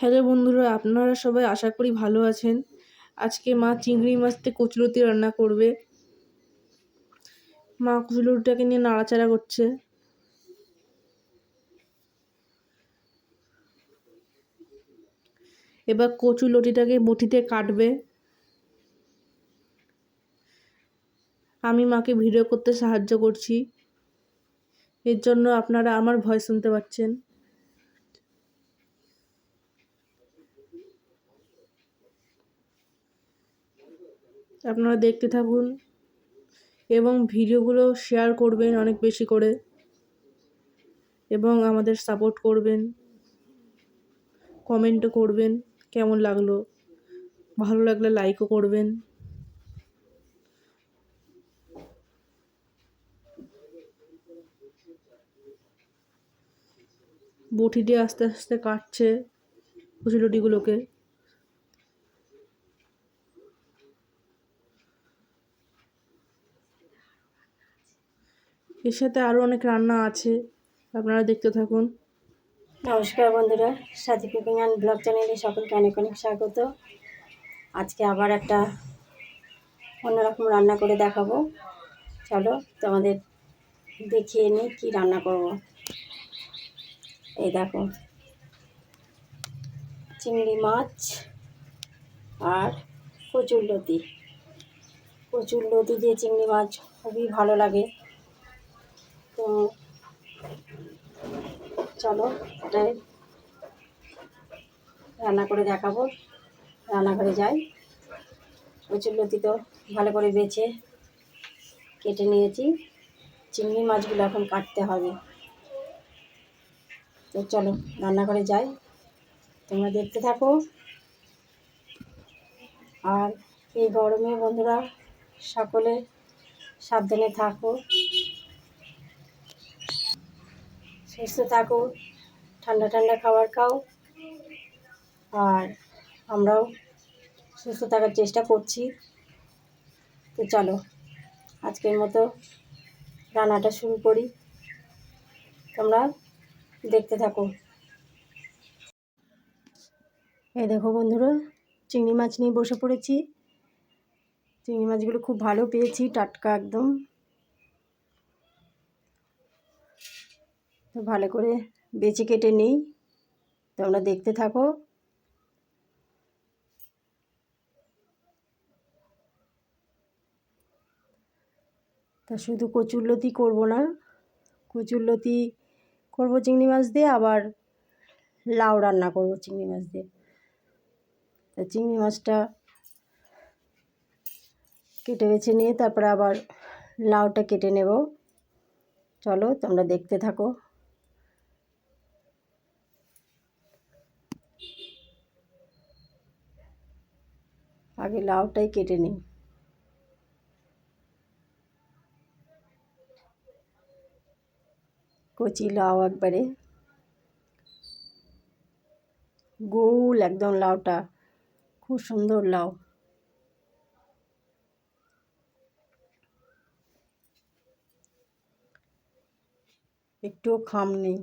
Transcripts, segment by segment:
Hello বন্ধুরা, আপনারা সবাই আশা করি ভালো আছেন। আজকে মা চিংড়ি মাছতে কচুলতি রান্না করবে। মা কচুলতিটাকে নিয়ে নাড়াচাড়া করছে। এবার কচু লতিটাকে বটিতে কাটবে। আমি মাকে ভিডিও করতে সাহায্য করছি। এর জন্য আপনারা আমার ভয় শুনতে পাচ্ছেন। আপনারা দেখতে থাকুন এবং ভিডিওগুলো শেয়ার করবেন অনেক বেশি করে এবং আমাদের সাপোর্ট করবেন, কমেন্টও করবেন, কেমন লাগল? ভালো লাগলে লাইকও করবেন। বটি দিয়ে আস্তে আস্তে কাটছে কচুলটিগুলোকে এর সাথে আরও অনেক রান্না আছে, আপনারা দেখতে থাকুন। নমস্কার বন্ধুরা, সাথী কুকিং অ্যান্ড ব্লগ চ্যানেলে সকলকে অনেক অনেক স্বাগত। আজকে আবার একটা অন্যরকম রান্না করে দেখাবো। চলো তোমাদের দেখিয়ে নিই কী রান্না করব। এই দেখো, চিংড়ি মাছ আর কচুর লতি। কচুর লতি দিয়ে চিংড়ি মাছ খুবই ভালো লাগে। তো চলো, এটাই। রান্না করে দেখাবো। রান্নাঘরে যাই। লতি তো ভালো করে বেছে কেটে নিয়েছি। চিংড়ি মাছগুলো এখন কাটতে হবে। তো চলো, রান্নাঘরে যাই। তোমরা দেখতে থাকো। আর এই গরমে বন্ধুরা সকলে সাবধানে থাকো। সুস্থ থাকো, ঠান্ডা ঠান্ডা খাবার খাও। আর আমরাও সুস্থ থাকার চেষ্টা করছি। তো চলো, আজকের মতো রান্নাটা শুরু করি। তোমরা দেখতে থাকো। এই দেখো বন্ধুরা, চিংড়ি মাছ নিয়ে বসে পড়েছি। চিংড়ি মাছগুলো খুব ভালো পেয়েছি, টাটকা একদম। তো ভালো করে বেছে কেটে নিই। তোমরা দেখতে থাকো। তা শুধু কচুরলতি করব না, কচুরলতি করব চিংড়ি মাছ দিয়ে, আবার লাউ রান্না করব চিংড়ি মাছ দিয়ে। তা চিংড়ি মাছটা কেটে বেছে নিয়ে তারপরে আবার লাউটা কেটে নেব। চলো তোমরা দেখতে থাকো। আগে লাউটাই কেটে নিই। কচি লাউ একবারে। গোল একদম লাউটা, খুব সুন্দর লাউ। একটুও খাম নেই।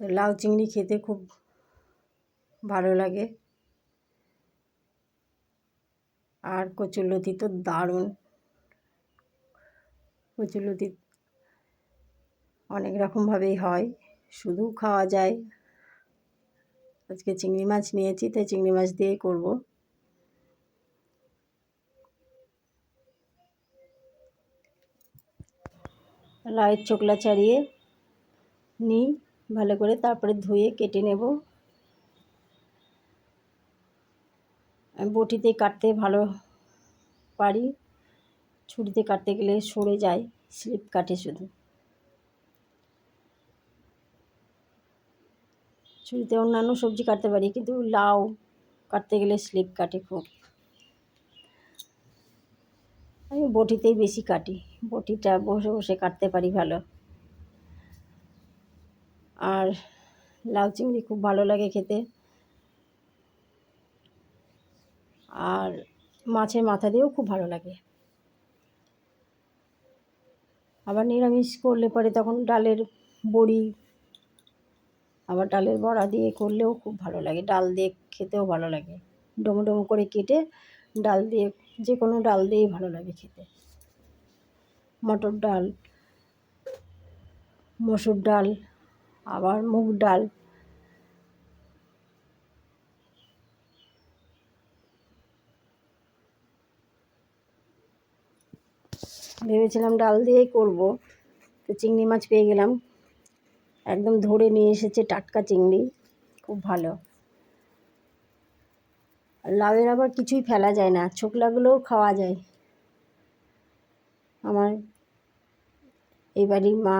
লাউ চিংড়ি খেতে খুব ভালো লাগে। আর কচুরলতি তো দারুণ। কচুরলতি অনেক রকমভাবেই হয়, শুধু খাওয়া যায়। আজকে চিংড়ি মাছ নিয়েছি, তাই চিংড়ি মাছ দিয়েই করব। লাউয়ের চোখলা ছাড়িয়ে নিই। ভালো করে তারপরে ধুয়ে কেটে নেব। আমি বটিতে কাটতে ভালো পারি। ছুরিতে কাটতে গেলে সরে যায়, স্লিপ কাটে শুধু। ছুরিতে অন্যান্য সবজি কাটতে পারি, কিন্তু লাউ কাটতে গেলে স্লিপ কাটে খুব। আমি বটিতেই বেশি কাটি, বটিটা বসে বসে কাটতে পারি ভালো। আর লাউ চিংড়ি খুব ভালো লাগে খেতে। আর মাছের মাথা দিয়েও খুব ভালো লাগে। আবার নিরামিষ করলে পরে তখন ডালের বড়ি, আবার ডালের বড়া দিয়ে করলেও খুব ভালো লাগে। ডাল দিয়ে খেতেও ভালো লাগে। ডোমো ডোমো করে কেটে ডাল দিয়ে, যে কোনো ডাল দিয়েই ভালো লাগে খেতে। মটর ডাল, মসুর ডাল আবার মুগ ডাল। ভেবেছিলাম ডাল দিয়েই করব, তো চিংড়ি মাছ পেয়ে গেলাম। একদম ধরে নিয়ে এসেছে টাটকা চিংড়ি, খুব ভালো। আর লাউয়ের আবার কিছুই ফেলা যায় না, ছোকলাগুলোও খাওয়া যায়। আমার এই বাড়ির মা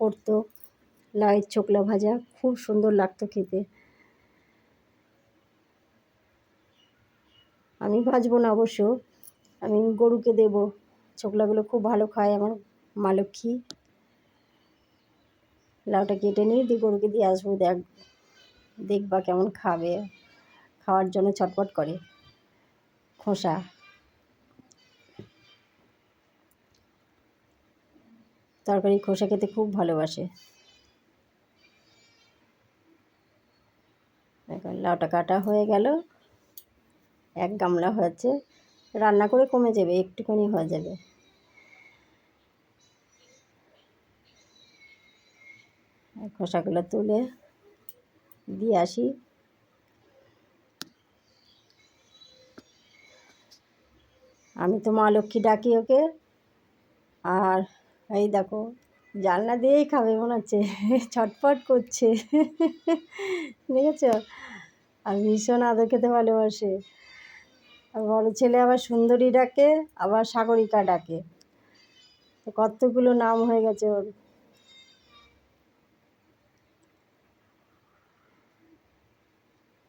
করতো। লাউয়ের ছোকলা ভাজা, খুব সুন্দর লাগতো খেতে। আমি ভাজবো না অবশ্য, আমি গরুকে দেব। ছোকলাগুলো খুব ভালো খায় আমার মা লক্ষ্মী। লাউটা কেটে নিয়ে দিয়ে গরুকে দিয়ে আসব, দেখ, দেখবা কেমন খাবে। খাওয়ার জন্য ছটপট করে। খোসা। তরকারি খোসা খেতে খুব ভালোবাসে। এখন লাউটা কাটা হয়ে গেল। এক গামলা হয়েছে। রান্না করে কমে যাবে, একটুখানি হয়ে যাবে। খোসাগুলো তুলে দিয়ে আসি। আমি তো মা লক্ষ্মী ডাকি ওকে। আর এই দেখো জানলা দিয়েই খাবে মনে হচ্ছে। ছটফট করছে। দেখেছ? আর ভীষণ আদর খেতে ভালোবাসে। বড় ছেলে আবার সুন্দরী ডাকে, আবার সাগরিকা ডাকে। তো কতগুলো নাম হয়ে গেছে ওর।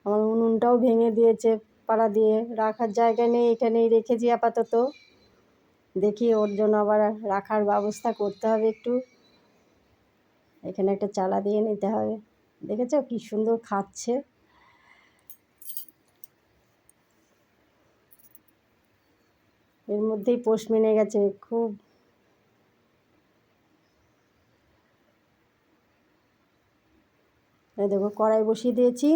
আমার উনুনটাও ভেঙে দিয়েছে পাড়া দিয়ে। রাখার জায়গা নেই, এখানেই রেখেছি আপাতত। দেখি ওর জন্য আবার রাখার ব্যবস্থা করতে হবে একটু। এখানে একটা চালা দিয়ে নিতে হবে। দেখেছ কি সুন্দর খাচ্ছে? এর মধ্যেই পোষ মেনে গেছে, খুব। দেখো, কড়াই বসিয়ে দিয়েছি।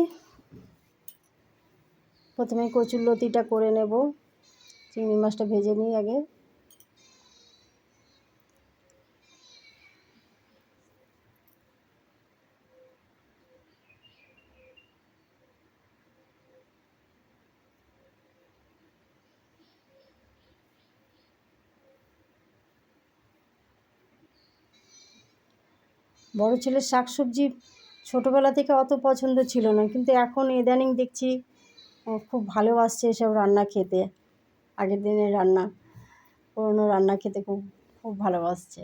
প্রথমে কচুর লতিটা করে নেব। চিংড়ি মাছটা ভেজে নিই আগে। বড় ছেলের শাকসবজি ছোটোবেলা থেকে অত পছন্দ ছিল না, কিন্তু এখন ইদানিং দেখছি খুব ভালোবাসছে এসব রান্না খেতে, আগের দিনের রান্না, পুরোনো রান্না খেতে খুব খুব ভালোবাসছে।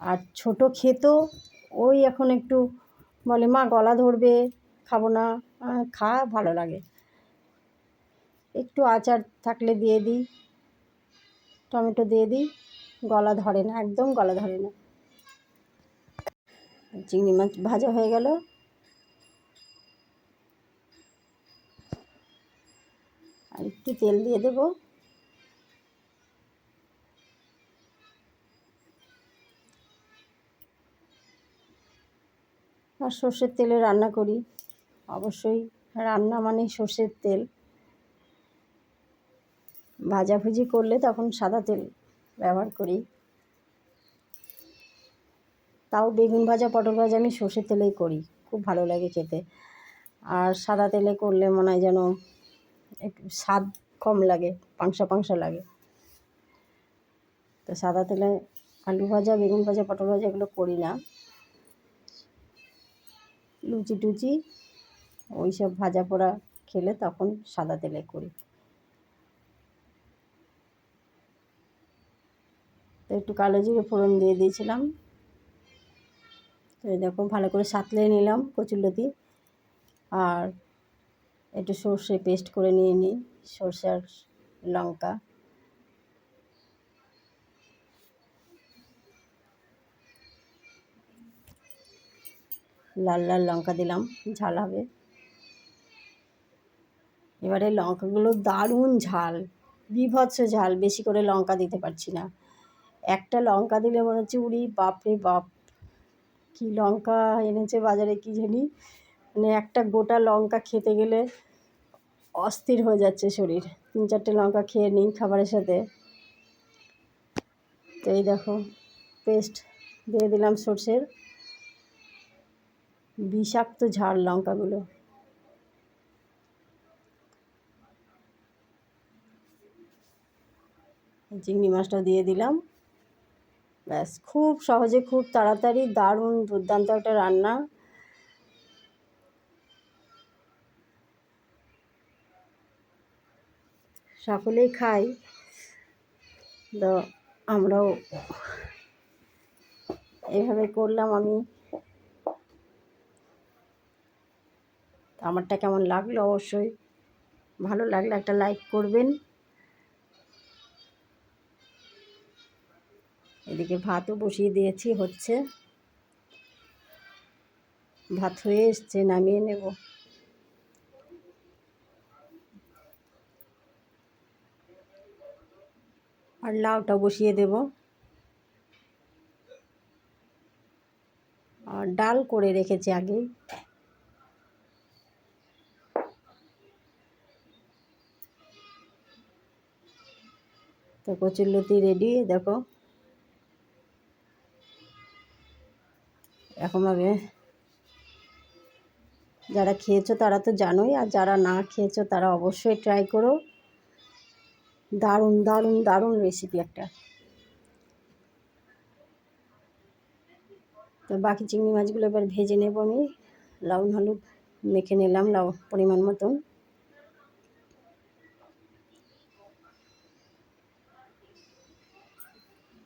আর ছোটো খেত ওই এখন একটু বলে, মা, গলা ধরবে, খাব না। খা, ভালো লাগে। একটু আচার থাকলে দিয়ে দিই, টমেটো দিয়ে দিই, গলা ধরে না, একদম গলা ধরে না। চিংড়ি মাছ ভাজা হয়ে গেল। আর একটু তেল দিয়ে দেব। আর সর্ষের তেলে রান্না করি। অবশ্যই রান্না মানে সর্ষের তেল। ভাজাভুজি করলে তখন সাদা তেল ব্যবহার করি। তাও বেগুন ভাজা, পটল ভাজা আমি সর্ষের তেলেই করি। খুব ভালো লাগে খেতে। আর সাদা তেলে করলে মনে হয় যেন একটু স্বাদ কম লাগে পাংশা পাংশা লাগে। তো সাদা তেলে আলু ভাজা, বেগুন ভাজা, পটল ভাজা এগুলো করি না। লুচি টুচি, ওই সব ভাজা পোড়া খেলে তখন সাদা তেলে করি। তো একটু কালো জিরে ফোড়ন দিয়ে দিয়েছিলাম। তো দেখো, ভালো করে সাঁতলে নিলাম কচুরলতি আর একটু সর্ষে পেস্ট করে নিয়ে নিই, সর্ষে আর লঙ্কা। লাল লাল লঙ্কা দিলাম, ঝাল হবে। এবারে লঙ্কাগুলো দারুণ ঝাল, বিভৎস ঝাল, বেশি করে লঙ্কা দিতে পারছি না। একটা লঙ্কা দিলে মনে হচ্ছে, উড়ি, বাপরে বাপ। কী লঙ্কা এনেছে বাজারে কি জানি? মানে একটা গোটা লঙ্কা খেতে গেলে অস্থির হয়ে যাচ্ছে শরীর। তিন চারটে লঙ্কা খেয়ে নিই খাবারের সাথে। তো এই দেখো পেস্ট দিয়ে দিলাম সর্ষের। বিষাক্ত ঝাল লঙ্কাগুলো। চিংড়ি মাছটা দিয়ে দিলাম। ব্যাস, খুব সহজে খুব তাড়াতাড়ি দারুণ দুর্দান্ত একটা রান্না। সকলেই খাই। তো আমরাও এভাবে করলাম আমি। আমারটা কেমন লাগল? অবশ্যই ভালো লাগলে একটা লাইক করবেন। এদিকে ভাতও বসিয়ে দিয়েছি, হচ্ছে ভাত হয়ে এসছে, নামিয়ে নেব। আর লাউটা বসিয়ে দেব। আর ডাল করে রেখেছি আগে। তো কচুর লতি রেডি দেখো। এরকমভাবে যারা খেয়েছো তারা তো জানোই, আর যারা না খেয়েছো তারা অবশ্যই ট্রাই করো। দারুণ দারুণ দারুণ রেসিপি একটা। তো বাকি চিংড়ি মাছগুলো এবার ভেজে নেব আমি। লবণ হলুদ মেখে নিলাম, লাউ পরিমাণ মতন।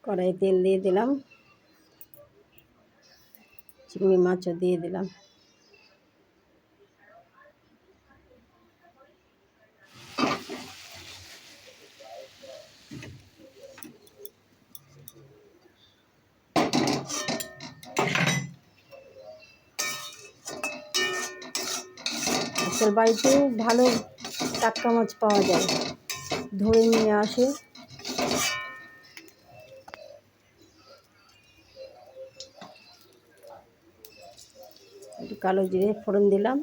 কড়াই তেল দিয়ে দিলাম। চিংড়ি মাছও দিয়ে দিলাম। বাড়িতেও ভালো টাটকা মাছ পাওয়া যায়। ধরে নিয়ে আসে একটু কালো জিরে ফোড়ন দিলাম,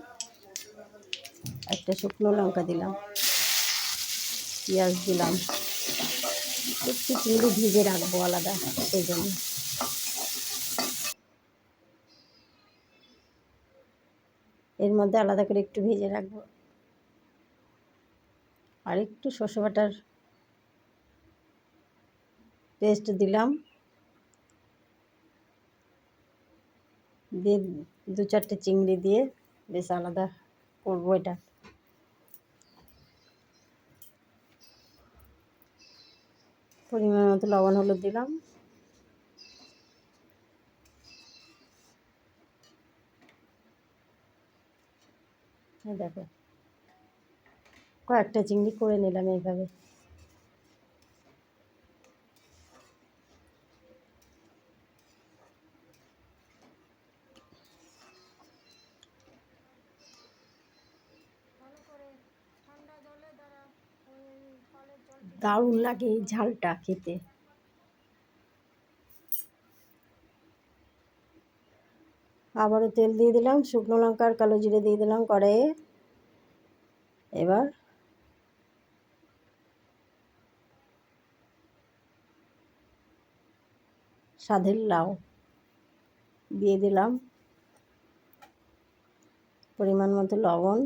একটা শুকনো লঙ্কা দিলাম, পেঁয়াজ দিলাম, একটু চিংড়ি ভিজে রাখব আলাদা, সেই জন্য। এর মধ্যে আলাদা করে একটু ভেজে রাখব। আর একটু শসা বাটার পেস্ট দিলাম। দিয়ে দু চারটে চিংড়ি দিয়ে বেশ আলাদা করব এটা। পরিমাণ মতো লবণ, হলুদ দিলাম। দেখো, কয়েকটা চিংড়ি করে নিলাম এইভাবে। দারুণ লাগে এই ঝালটা খেতে। আবারও তেল দিয়ে দিলাম, শুকনো লঙ্কা আর কালো জিরে দিয়ে দিলাম কড়াইয়ে এবার স্বাদের লাউ দিয়ে দিলাম। পরিমাণ মতো লবণ।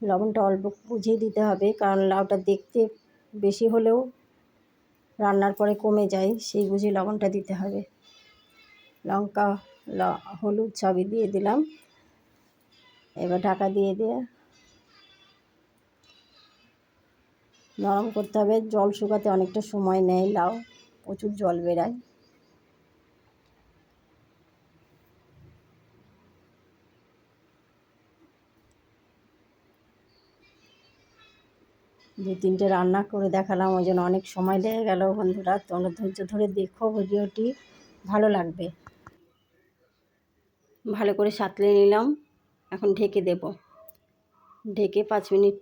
লবণটা অল্প বুঝিয়ে দিতে হবে, কারণ লাউটা দেখতে বেশি হলেও রান্নার পরে কমে যায়, সেই বুঝে লবণটা দিতে হবে। লঙ্কা, ল, হলুদ সবই দিয়ে দিলাম। এবার ঢাকা দিয়ে দিয়ে নরম করতে হবে। জল শুকাতে অনেকটা সময় নেয়, লাউ, প্রচুর জল বেরায়। দু তিনটে রান্না করে দেখালাম, ওই জন্য অনেক সময় লেগে গেল বন্ধুরা। তোমরা ধৈর্য ধরে দেখো ভিডিওটি, ভালো লাগবে। ভালো করে সাঁতলে নিলাম, এখন ঢেকে দেব। ঢেকে পাঁচ মিনিট।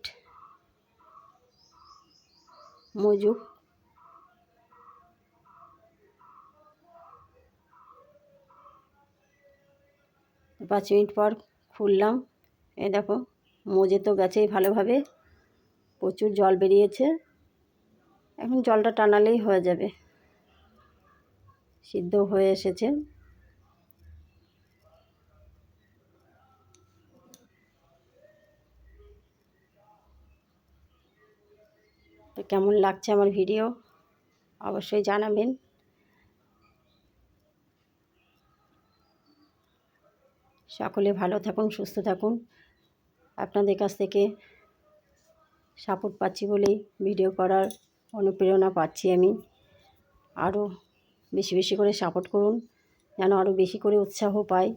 মজুক। পাঁচ মিনিট পর খুললাম। এ দেখো, মজে তো গেছেই ভালোভাবে। প্রচুর জল বেরিয়েছে। এখন জলটা টানালেই হয়ে যাবে। সিদ্ধ হয়ে এসেছে। তো কেমন লাগছে আমার ভিডিও? অবশ্যই জানাবেন। সকলে ভালো থাকুন, সুস্থ থাকুন। আপনাদের কাছ থেকে সাপোর্ট পাচ্ছি বলেই ভিডিও করার অনুপ্রেরণা পাচ্ছি আমি। আরও বেশি বেশি করে সাপোর্ট করুন, যেন আরও বেশি করে উৎসাহ পাই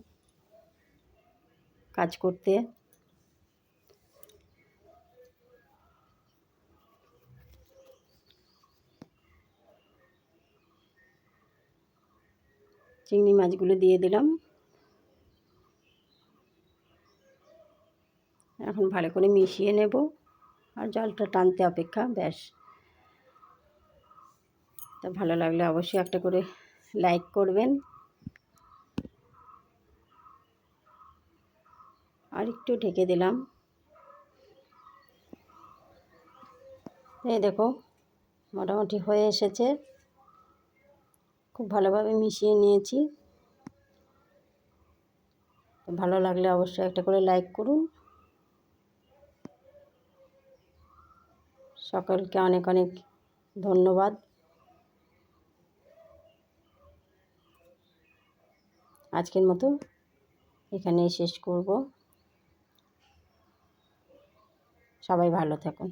কাজ করতে। চিংড়ি মাছগুলো দিয়ে দিলাম। এখন ভালো করে মিশিয়ে নেব। আর জলটা টানতে অপেক্ষা, ব্যাস। তা ভালো লাগলে অবশ্যই একটা করে লাইক করবেন। আর একটু ঢেকে দিলাম। এই দেখো, মোটামুটি হয়ে এসেছে। খুব ভালোভাবে মিশিয়ে নিয়েছি। ভালো লাগলে অবশ্যই একটা করে লাইক করুন। সকলকে অনেক অনেক ধন্যবাদ। আজকের মতো এখানেই শেষ করব। সবাই ভালো থাকুন।